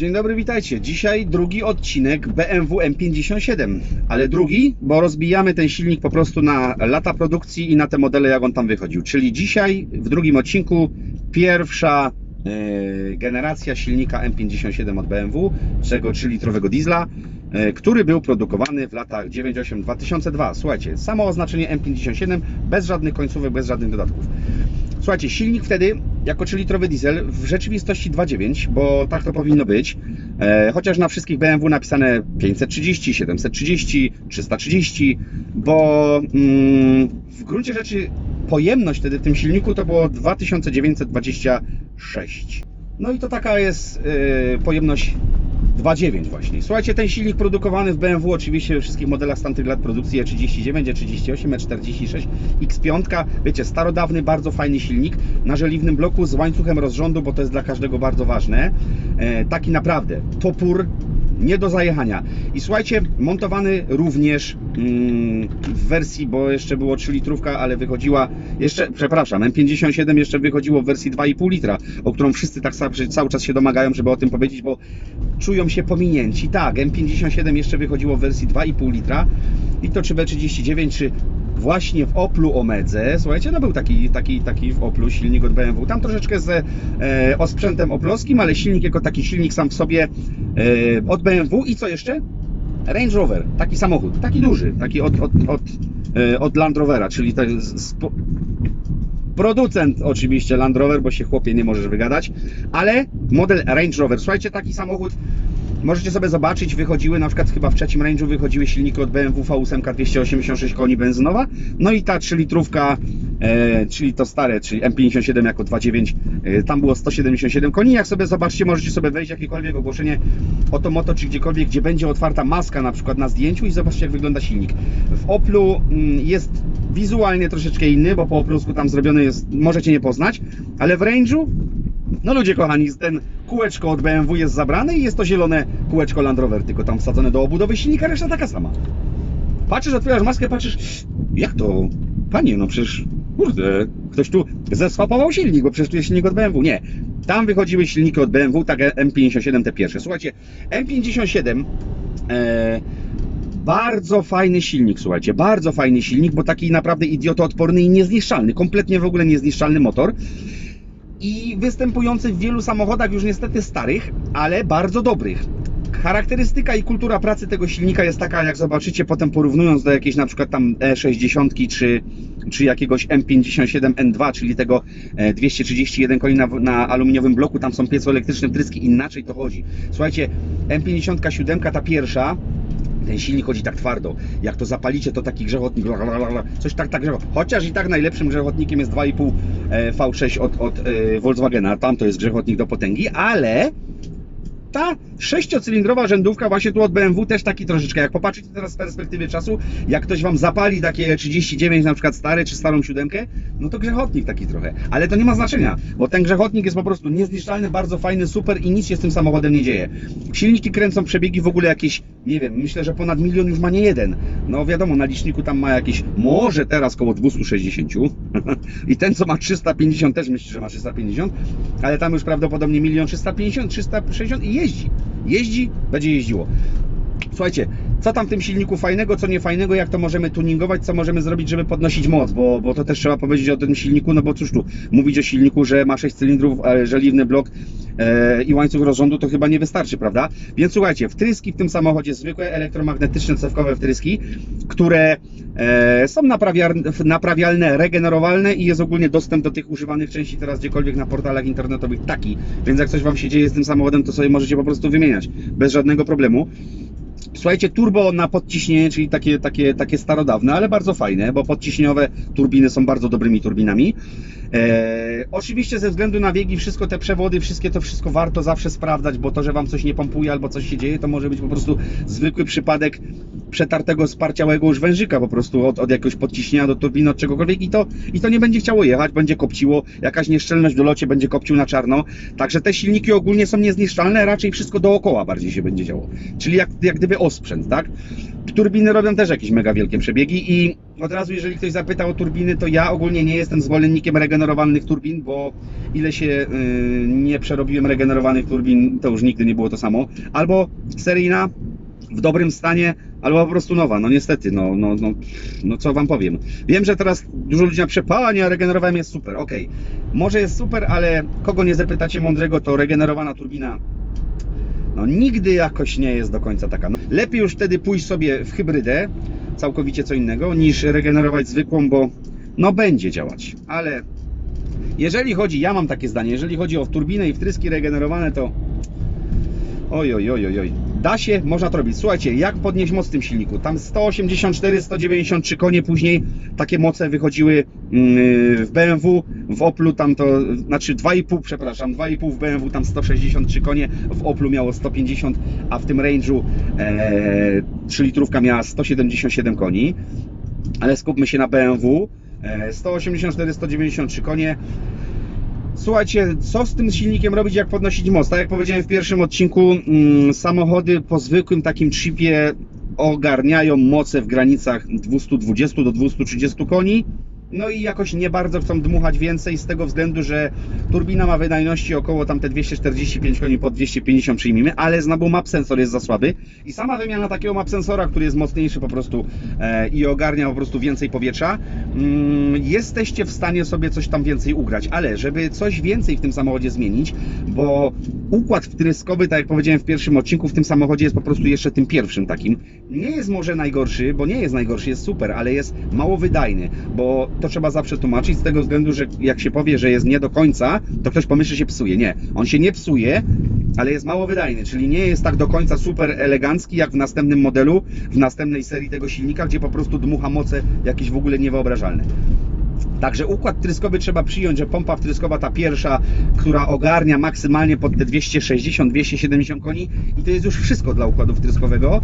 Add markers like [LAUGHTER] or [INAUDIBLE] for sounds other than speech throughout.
Dzień dobry, witajcie. Dzisiaj drugi odcinek BMW M57, ale drugi, bo rozbijamy ten silnik po prostu na lata produkcji i na te modele, jak on tam wychodził. Czyli dzisiaj w drugim odcinku pierwsza e, generacja silnika M57 od BMW, czego 3-litrowego diesla, e, który był produkowany w latach 98-2002. Słuchajcie, samo oznaczenie M57 bez żadnych końcówek, bez żadnych dodatków. Słuchajcie, silnik wtedy jako 3-litrowy diesel w rzeczywistości 2.9, bo tak to powinno być. E, chociaż na wszystkich BMW napisane 530, 730, 330, bo mm, w gruncie rzeczy pojemność wtedy w tym silniku to było 2926. No i to taka jest e, pojemność 2.9 właśnie. Słuchajcie, ten silnik produkowany w BMW oczywiście we wszystkich modelach z tamtych lat produkcji E39, E38, E46, X5, wiecie, starodawny, bardzo fajny silnik na żeliwnym bloku z łańcuchem rozrządu, bo to jest dla każdego bardzo ważne. E, taki naprawdę topór nie do zajechania. I słuchajcie, montowany również mm, w wersji, bo jeszcze było 3 litrówka, ale wychodziła jeszcze, przepraszam, M57 jeszcze wychodziło w wersji 2,5 litra, o którą wszyscy tak cały czas się domagają, żeby o tym powiedzieć, bo czują się pominięci. Tak, M57 jeszcze wychodziło w wersji 2,5 litra i to czy B39, czy właśnie w Oplu Omedze, słuchajcie, no był taki, taki, taki w Oplu silnik od BMW, tam troszeczkę z e, osprzętem oplowskim, ale silnik jako taki silnik sam w sobie e, od BMW i co jeszcze? Range Rover, taki samochód, taki duży, taki od, od, od, e, od Land Rovera, czyli spo, producent oczywiście Land Rover, bo się chłopie nie możesz wygadać, ale model Range Rover, słuchajcie, taki samochód Możecie sobie zobaczyć, wychodziły na przykład chyba w trzecim range'u wychodziły silniki od BMW V8 286 koni benzynowa, no i ta 3 litrówka, e, czyli to stare, czyli M57 jako 2.9, e, tam było 177 koni. Jak sobie zobaczcie, możecie sobie wejść jakiekolwiek ogłoszenie Otomoto czy gdziekolwiek, gdzie będzie otwarta maska na przykład na zdjęciu i zobaczcie jak wygląda silnik. W Oplu mm, jest wizualnie troszeczkę inny, bo po oplusku tam zrobiony jest, możecie nie poznać, ale w range'u no ludzie kochani, ten kółeczko od BMW jest zabrane i jest to zielone kółeczko Land Rover, tylko tam wsadzone do obudowy silnika, reszta taka sama. Patrzysz, otwierasz maskę, patrzysz, jak to? Panie, no przecież, kurde, ktoś tu zeswapował silnik, bo przecież tu jest silnik od BMW. Nie, tam wychodziły silniki od BMW, tak M57 te pierwsze. Słuchajcie, M57 e, bardzo fajny silnik, słuchajcie, bardzo fajny silnik, bo taki naprawdę idiotoodporny i niezniszczalny, kompletnie w ogóle niezniszczalny motor i występujący w wielu samochodach już niestety starych, ale bardzo dobrych. Charakterystyka i kultura pracy tego silnika jest taka, jak zobaczycie potem porównując do jakiejś na przykład tam E60 czy, czy jakiegoś M57N2, czyli tego e, 231 koni na, na aluminiowym bloku, tam są piecoelektryczne tryski, inaczej to chodzi. Słuchajcie, M57 ta pierwsza, ten silnik chodzi tak twardo. Jak to zapalicie, to taki grzechotnik, coś tak, tak grzechot. Chociaż i tak najlepszym grzechotnikiem jest 2,5 e, V6 od, od e, Volkswagena, tam to jest grzechotnik do potęgi, ale ta sześciocylindrowa rzędówka właśnie tu od BMW też taki troszeczkę, jak popatrzycie teraz z perspektywy czasu, jak ktoś Wam zapali takie 39 na przykład stare, czy starą siódemkę, no to grzechotnik taki trochę, ale to nie ma znaczenia, bo ten grzechotnik jest po prostu niezniszczalny, bardzo fajny, super i nic się z tym samochodem nie dzieje. Silniki kręcą przebiegi w ogóle jakieś, nie wiem, myślę, że ponad milion już ma nie jeden. No wiadomo, na liczniku tam ma jakieś, może teraz koło 260 [LAUGHS] i ten co ma 350 też myśli, że ma 350, ale tam już prawdopodobnie milion 350, 360 i jeździ. Jeździ, będzie jeździło. Słuchajcie, co tam w tym silniku fajnego, co nie fajnego, jak to możemy tuningować, co możemy zrobić, żeby podnosić moc, bo, bo to też trzeba powiedzieć o tym silniku, no bo cóż tu, mówić o silniku, że ma 6 cylindrów, e, żeliwny blok e, i łańcuch rozrządu, to chyba nie wystarczy, prawda? Więc słuchajcie, wtryski w tym samochodzie, zwykłe elektromagnetyczne, cewkowe wtryski, które e, są naprawialne, regenerowalne i jest ogólnie dostęp do tych używanych części teraz gdziekolwiek na portalach internetowych taki, więc jak coś Wam się dzieje z tym samochodem, to sobie możecie po prostu wymieniać, bez żadnego problemu. Słuchajcie, turbo na podciśnienie, czyli takie, takie, takie starodawne, ale bardzo fajne, bo podciśniowe turbiny są bardzo dobrymi turbinami. E, oczywiście ze względu na biegi, wszystko te przewody, wszystkie to wszystko warto zawsze sprawdzać, bo to, że Wam coś nie pompuje albo coś się dzieje, to może być po prostu zwykły przypadek przetartego, sparciałego już wężyka po prostu od, od jakiegoś podciśnienia do turbiny, od czegokolwiek i to, i to nie będzie chciało jechać, będzie kopciło, jakaś nieszczelność w dolocie będzie kopcił na czarno, także te silniki ogólnie są niezniszczalne, raczej wszystko dookoła bardziej się będzie działo, czyli jak, jak gdyby osprzęt, tak? Turbiny robią też jakieś mega wielkie przebiegi i od razu, jeżeli ktoś zapyta o turbiny, to ja ogólnie nie jestem zwolennikiem regenerowanych turbin, bo ile się yy, nie przerobiłem regenerowanych turbin, to już nigdy nie było to samo. Albo seryjna, w dobrym stanie, albo po prostu nowa. No niestety, no, no, no, no co wam powiem. Wiem, że teraz dużo ludzi na przepalanie, a regenerowałem jest super. Okej, może jest super, ale kogo nie zapytacie mądrego, to regenerowana turbina nigdy jakoś nie jest do końca taka. No, lepiej już wtedy pójść sobie w hybrydę, całkowicie co innego, niż regenerować zwykłą, bo no będzie działać. Ale jeżeli chodzi, ja mam takie zdanie, jeżeli chodzi o turbinę i wtryski regenerowane, to oj, oj, oj, oj, oj. Da się, można to robić. Słuchajcie, jak podnieść moc w tym silniku? Tam 184, 193 konie później takie moce wychodziły mm, w BMW, w Oplu tam to, znaczy 2,5, przepraszam, 2,5 w BMW tam 163 konie, w Oplu miało 150, a w tym range'u e, 3 litrówka miała 177 koni. Ale skupmy się na BMW. E, 184, 193 konie. Słuchajcie, co z tym silnikiem robić, jak podnosić moc? Tak jak powiedziałem w pierwszym odcinku, mm, samochody po zwykłym takim chipie ogarniają moce w granicach 220 do 230 koni. No i jakoś nie bardzo chcą dmuchać więcej z tego względu, że turbina ma wydajności około tam te 245 koni po 250 przyjmijmy, ale znowu map sensor jest za słaby i sama wymiana takiego map sensora, który jest mocniejszy po prostu e, i ogarnia po prostu więcej powietrza, mm, jesteście w stanie sobie coś tam więcej ugrać, ale żeby coś więcej w tym samochodzie zmienić, bo układ wtryskowy, tak jak powiedziałem w pierwszym odcinku, w tym samochodzie jest po prostu jeszcze tym pierwszym takim. Nie jest może najgorszy, bo nie jest najgorszy, jest super, ale jest mało wydajny, bo to trzeba zawsze tłumaczyć z tego względu, że jak się powie, że jest nie do końca, to ktoś pomyśli, że się psuje. Nie, on się nie psuje, ale jest mało wydajny, czyli nie jest tak do końca super elegancki jak w następnym modelu, w następnej serii tego silnika, gdzie po prostu dmucha moce jakieś w ogóle niewyobrażalne. Także układ tryskowy trzeba przyjąć, że pompa wtryskowa ta pierwsza, która ogarnia maksymalnie pod te 260-270 koni i to jest już wszystko dla układu wtryskowego.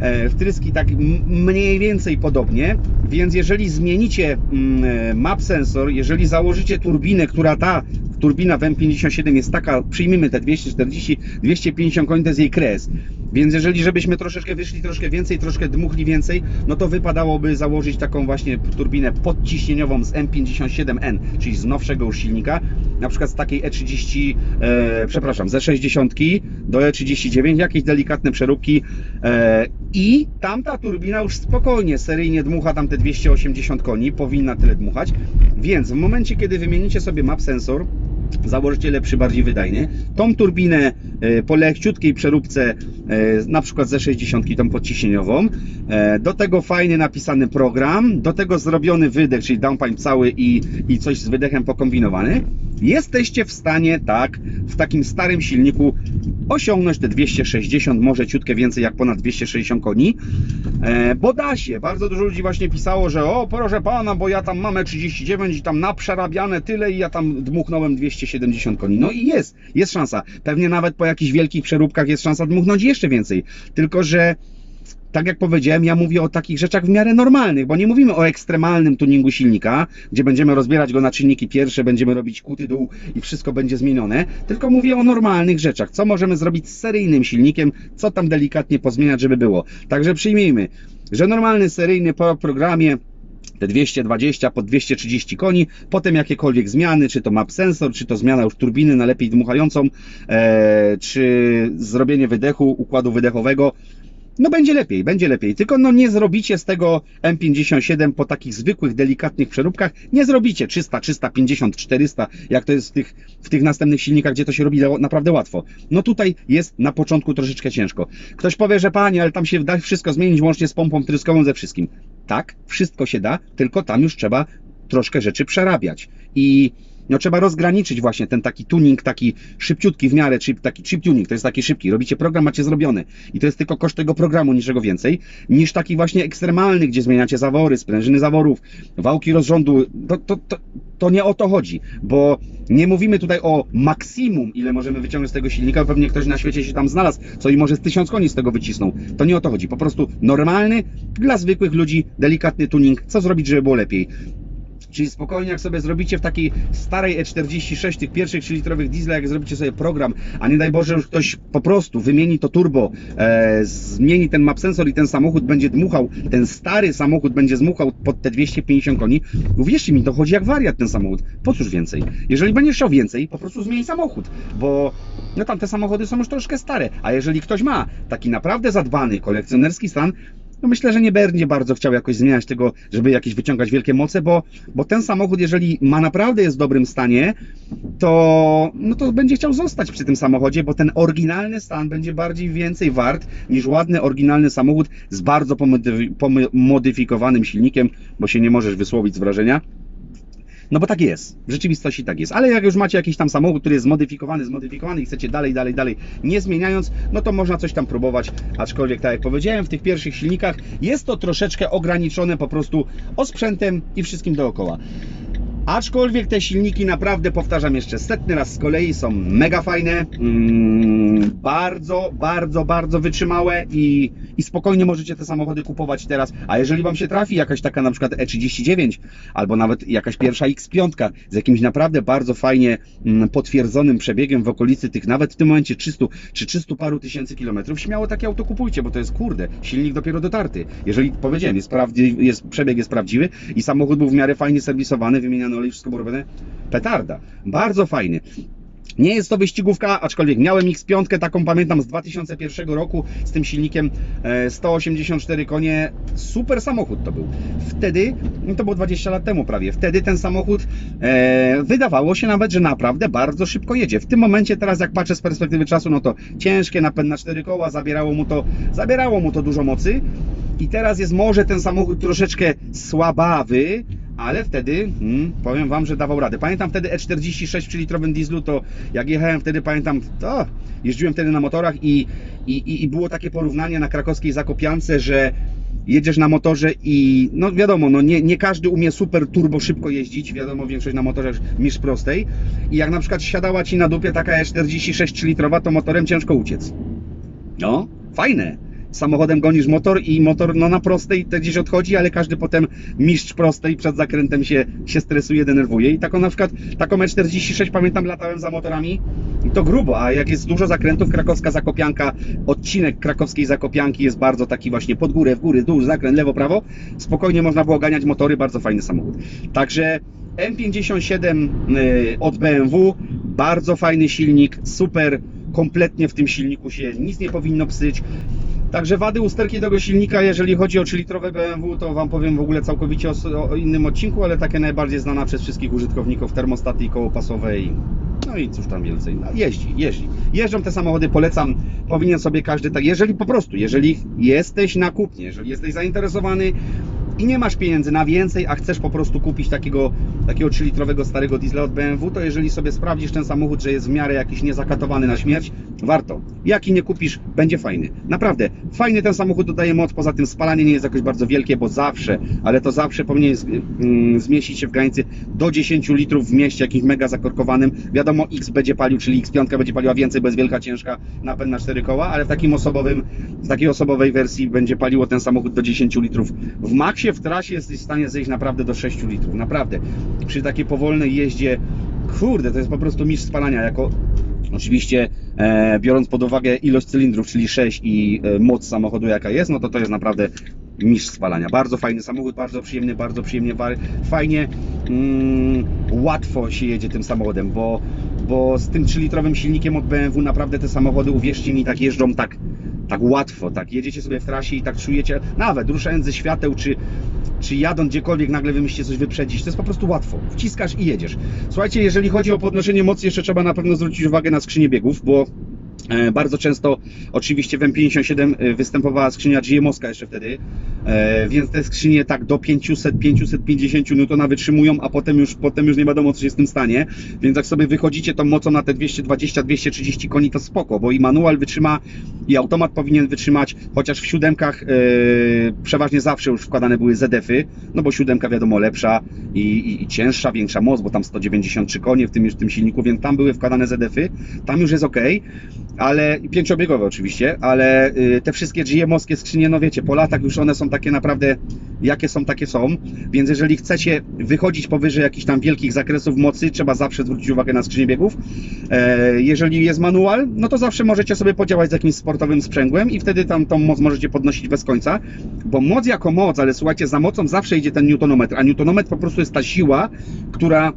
E, Wtryski tak mniej więcej podobnie, więc jeżeli zmienicie mm, e, map sensor, jeżeli założycie turbinę, która ta turbina w M57 jest taka, przyjmijmy te 240-250 koni, to jest jej kres. Więc jeżeli żebyśmy troszeczkę wyszli troszkę więcej, troszkę dmuchli więcej, no to wypadałoby założyć taką właśnie turbinę podciśnieniową z M57N, czyli z nowszego już silnika, na przykład z takiej E30, e, przepraszam, ze 60 do E39, jakieś delikatne przeróbki e, i tamta turbina już spokojnie, seryjnie dmucha tam te 280 koni, powinna tyle dmuchać, więc w momencie, kiedy wymienicie sobie map sensor, założycie lepszy, bardziej wydajny. Tą turbinę e, po leciutkiej przeróbce, e, na przykład ze 60 tą podciśnieniową, e, do tego fajnie napisany program, do tego zrobiony wydech, czyli downpipe cały i, i coś z wydechem pokombinowany, jesteście w stanie tak w takim starym silniku osiągnąć te 260, może ciutkę więcej jak ponad 260 koni, bo da się. Bardzo dużo ludzi właśnie pisało, że o proszę pana, bo ja tam mamy 39 i tam naprzerabiane tyle i ja tam dmuchnąłem 270 koni. No i jest, jest szansa. Pewnie nawet po jakichś wielkich przeróbkach jest szansa dmuchnąć jeszcze więcej. Tylko, że tak jak powiedziałem, ja mówię o takich rzeczach w miarę normalnych, bo nie mówimy o ekstremalnym tuningu silnika, gdzie będziemy rozbierać go na czynniki pierwsze, będziemy robić kuty dół i wszystko będzie zmienione, tylko mówię o normalnych rzeczach. Co możemy zrobić z seryjnym silnikiem, co tam delikatnie pozmieniać, żeby było. Także przyjmijmy, że normalny seryjny po programie te 220 po 230 koni, potem jakiekolwiek zmiany, czy to map sensor, czy to zmiana już turbiny na lepiej dmuchającą, e, czy zrobienie wydechu, układu wydechowego, no będzie lepiej, będzie lepiej. Tylko no nie zrobicie z tego M57 po takich zwykłych, delikatnych przeróbkach. Nie zrobicie 300, 350, 400, jak to jest w tych, w tych następnych silnikach, gdzie to się robi naprawdę łatwo. No tutaj jest na początku troszeczkę ciężko. Ktoś powie, że panie, ale tam się da wszystko zmienić łącznie z pompą tryskową ze wszystkim. Tak, wszystko się da, tylko tam już trzeba troszkę rzeczy przerabiać. I no trzeba rozgraniczyć właśnie ten taki tuning, taki szybciutki w miarę, chip, taki chip tuning, to jest taki szybki. Robicie program, macie zrobiony. I to jest tylko koszt tego programu, niczego więcej, niż taki właśnie ekstremalny, gdzie zmieniacie zawory, sprężyny zaworów, wałki rozrządu. To, to, to, to nie o to chodzi, bo nie mówimy tutaj o maksimum, ile możemy wyciągnąć z tego silnika, pewnie ktoś na świecie się tam znalazł, co i może z tysiąc koni z tego wycisnął. To nie o to chodzi. Po prostu normalny, dla zwykłych ludzi, delikatny tuning, co zrobić, żeby było lepiej Czyli spokojnie, jak sobie zrobicie w takiej starej E46, tych pierwszych 3-litrowych dieslach, jak zrobicie sobie program, a nie daj Boże, już ktoś po prostu wymieni to turbo, e, zmieni ten map sensor i ten samochód będzie dmuchał, ten stary samochód będzie zmuchał pod te 250 koni, uwierzcie mi, to chodzi jak wariat ten samochód. Po cóż więcej? Jeżeli będziesz chciał więcej, po prostu zmień samochód, bo no tam te samochody są już troszkę stare, a jeżeli ktoś ma taki naprawdę zadbany, kolekcjonerski stan, no myślę, że nie będzie bardzo chciał jakoś zmieniać tego, żeby jakieś wyciągać wielkie moce, bo, bo ten samochód, jeżeli ma naprawdę jest w dobrym stanie, to, no to będzie chciał zostać przy tym samochodzie, bo ten oryginalny stan będzie bardziej więcej wart niż ładny, oryginalny samochód z bardzo pomodyfi- pomodyfikowanym silnikiem, bo się nie możesz wysłowić z wrażenia. No bo tak jest, w rzeczywistości tak jest. Ale jak już macie jakiś tam samochód, który jest zmodyfikowany, zmodyfikowany i chcecie dalej, dalej, dalej, nie zmieniając, no to można coś tam próbować. Aczkolwiek, tak jak powiedziałem, w tych pierwszych silnikach jest to troszeczkę ograniczone po prostu osprzętem i wszystkim dookoła. Aczkolwiek te silniki naprawdę, powtarzam jeszcze setny raz z kolei, są mega fajne, mm, bardzo, bardzo, bardzo wytrzymałe i, i spokojnie możecie te samochody kupować teraz. A jeżeli Wam się trafi jakaś taka na przykład E39 albo nawet jakaś pierwsza X5 z jakimś naprawdę bardzo fajnie mm, potwierdzonym przebiegiem w okolicy tych nawet w tym momencie 300 czy 300 paru tysięcy kilometrów, śmiało takie auto kupujcie, bo to jest kurde, silnik dopiero dotarty. Jeżeli powiedziałem, jest, jest przebieg jest prawdziwy i samochód był w miarę fajnie serwisowany, wymieniany olej, wszystko było robione, petarda. Bardzo fajny. Nie jest to wyścigówka, aczkolwiek miałem X5, taką pamiętam z 2001 roku, z tym silnikiem e, 184 konie. Super samochód to był. Wtedy, no to było 20 lat temu prawie, wtedy ten samochód e, wydawało się nawet, że naprawdę bardzo szybko jedzie. W tym momencie teraz jak patrzę z perspektywy czasu, no to ciężkie napęd na cztery koła, zabierało mu to, zabierało mu to dużo mocy. I teraz jest może ten samochód troszeczkę słabawy, ale wtedy mm, powiem Wam, że dawał radę. Pamiętam wtedy E E46 przy litrowym dieslu, to jak jechałem wtedy, pamiętam, to jeździłem wtedy na motorach i, i, i- było takie porównanie na krakowskiej Zakopiance, że jedziesz na motorze i no wiadomo, no nie, nie każdy umie super turbo szybko jeździć, wiadomo, większość na motorze mistrz prostej i jak na przykład siadała Ci na dupie taka E46 3-litrowa, to motorem ciężko uciec. No, fajne. Samochodem gonisz motor i motor no na prostej te gdzieś odchodzi, ale każdy potem mistrz prostej przed zakrętem się, się stresuje, denerwuje. I taką na przykład, taką E46 pamiętam latałem za motorami i to grubo, a jak jest dużo zakrętów, krakowska Zakopianka, odcinek krakowskiej Zakopianki jest bardzo taki właśnie pod górę, w górę, dół, zakręt, lewo, prawo. Spokojnie można było ganiać motory, bardzo fajny samochód. Także M57 y, od BMW, bardzo fajny silnik, super, kompletnie w tym silniku się nic nie powinno psyć. Także wady usterki tego silnika, jeżeli chodzi o 3-litrowe BMW, to Wam powiem w ogóle całkowicie o, o innym odcinku, ale takie najbardziej znana przez wszystkich użytkowników termostaty i kołopasowej. No i cóż tam więcej. No, jeździ, jeździ. Jeżdżą te samochody, polecam. Powinien sobie każdy tak, jeżeli po prostu, jeżeli jesteś na kupnie, jeżeli jesteś zainteresowany i nie masz pieniędzy na więcej, a chcesz po prostu kupić takiego, takiego 3-litrowego starego diesla od BMW, to jeżeli sobie sprawdzisz ten samochód, że jest w miarę jakiś niezakatowany na śmierć, warto. Jaki nie kupisz, będzie fajny. Naprawdę, fajny ten samochód dodaje moc, poza tym spalanie nie jest jakoś bardzo wielkie, bo zawsze, ale to zawsze powinien mm, zmieścić się w granicy do 10 litrów w mieście, jakimś mega zakorkowanym. Wiadomo, X będzie palił, czyli X5 będzie paliła więcej, jest wielka, ciężka, napęd na 4 koła, ale w takim osobowym, w takiej osobowej wersji będzie paliło ten samochód do 10 litrów. W maksie, w trasie jesteś w stanie zejść naprawdę do 6 litrów, naprawdę. Przy takiej powolnej jeździe, kurde, to jest po prostu mistrz spalania, jako Oczywiście e, biorąc pod uwagę ilość cylindrów, czyli 6 i e, moc samochodu jaka jest, no to to jest naprawdę mistrz spalania. Bardzo fajny samochód, bardzo przyjemny, bardzo przyjemnie, fajnie, mm, łatwo się jedzie tym samochodem, bo, bo z tym 3-litrowym silnikiem od BMW naprawdę te samochody, uwierzcie mi, tak jeżdżą tak, tak łatwo, tak jedziecie sobie w trasie i tak czujecie, nawet ruszając ze świateł, czy, czy jadąc gdziekolwiek nagle wymyślicie coś wyprzedzić, to jest po prostu łatwo. Wciskasz i jedziesz. Słuchajcie, jeżeli chodzi o podnoszenie mocy, jeszcze trzeba na pewno zwrócić uwagę na skrzynię biegów, bo bardzo często oczywiście w M57 e, występowała skrzynia GMOska jeszcze wtedy, e, więc te skrzynie tak do 500-550 N wytrzymują, a potem już, potem już nie wiadomo co się z tym stanie, więc jak sobie wychodzicie tą mocą na te 220-230 koni to spoko, bo i manual wytrzyma i automat powinien wytrzymać, chociaż w siódemkach e, przeważnie zawsze już wkładane były ZF-y, no bo siódemka wiadomo lepsza i, i, i cięższa, większa moc, bo tam 193 konie w tym, w tym silniku, więc tam były wkładane ZF-y, tam już jest ok. Ale pięciobiegowe oczywiście, ale y, te wszystkie GM-owskie skrzynie, no wiecie, po latach już one są takie naprawdę, jakie są, takie są, więc jeżeli chcecie wychodzić powyżej jakichś tam wielkich zakresów mocy, trzeba zawsze zwrócić uwagę na skrzynię biegów. E, jeżeli jest manual, no to zawsze możecie sobie podziałać z jakimś sportowym sprzęgłem i wtedy tam tą moc możecie podnosić bez końca, bo moc jako moc, ale słuchajcie, za mocą zawsze idzie ten newtonometr, a newtonometr po prostu jest ta siła, która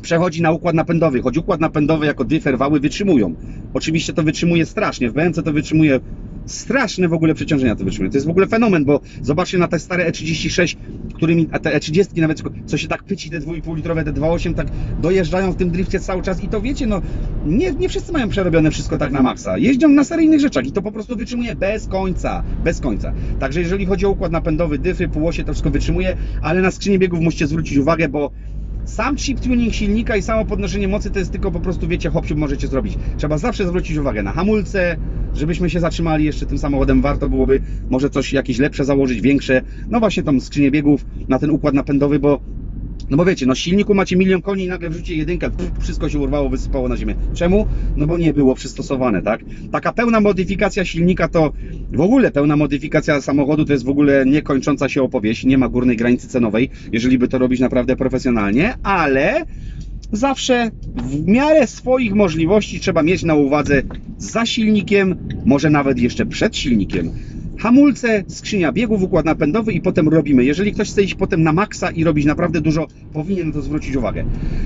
przechodzi na układ napędowy, choć układ napędowy jako dyfer wały wytrzymują. Oczywiście to wytrzymuje strasznie, w BMC to wytrzymuje straszne w ogóle przeciążenia to wytrzymuje. To jest w ogóle fenomen, bo zobaczcie na te stare E36, którymi, a te E30 nawet, co się tak pyci, te 2,5 litrowe, te 2,8 tak dojeżdżają w tym drifcie cały czas i to wiecie, no nie, nie wszyscy mają przerobione wszystko tak na maksa. Jeździą na seryjnych rzeczach i to po prostu wytrzymuje bez końca, bez końca. Także jeżeli chodzi o układ napędowy, dyfry, półosie, to wszystko wytrzymuje, ale na skrzynię biegów musicie zwrócić uwagę, bo sam chip tuning silnika i samo podnoszenie mocy to jest tylko po prostu, wiecie, hop możecie zrobić. Trzeba zawsze zwrócić uwagę na hamulce, żebyśmy się zatrzymali jeszcze tym samochodem. Warto byłoby może coś jakieś lepsze założyć, większe. No właśnie tą skrzynię biegów na ten układ napędowy, bo no bo wiecie, no silniku macie milion koni i nagle wrzucicie jedynkę, wszystko się urwało, wysypało na ziemię. Czemu? No bo nie było przystosowane, tak? Taka pełna modyfikacja silnika to w ogóle pełna modyfikacja samochodu to jest w ogóle niekończąca się opowieść, nie ma górnej granicy cenowej, jeżeli by to robić naprawdę profesjonalnie, ale zawsze w miarę swoich możliwości trzeba mieć na uwadze za silnikiem, może nawet jeszcze przed silnikiem. Hamulce, skrzynia biegów, układ napędowy i potem robimy. Jeżeli ktoś chce iść potem na maksa i robić naprawdę dużo, powinien na to zwrócić uwagę.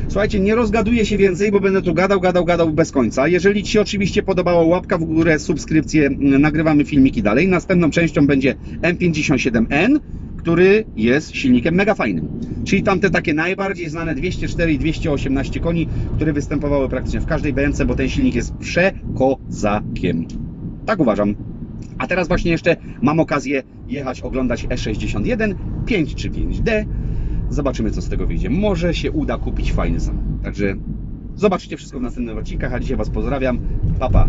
Słuchajcie, nie rozgaduję się więcej, bo będę tu gadał, gadał, gadał bez końca. Jeżeli Ci oczywiście podobało, łapka w górę, subskrypcje, mm, nagrywamy filmiki dalej. Następną częścią będzie M57N, który jest silnikiem mega fajnym. Czyli tamte takie najbardziej znane 204 i 218 koni, które występowały praktycznie w każdej BMC, bo ten silnik jest przekozakiem. Tak uważam. A teraz właśnie jeszcze mam okazję jechać, oglądać E61, 5 czy 5D. Zobaczymy, co z tego wyjdzie. Może się uda kupić fajny samochód. Także zobaczycie wszystko w następnych odcinkach, a dzisiaj Was pozdrawiam. Pa, pa.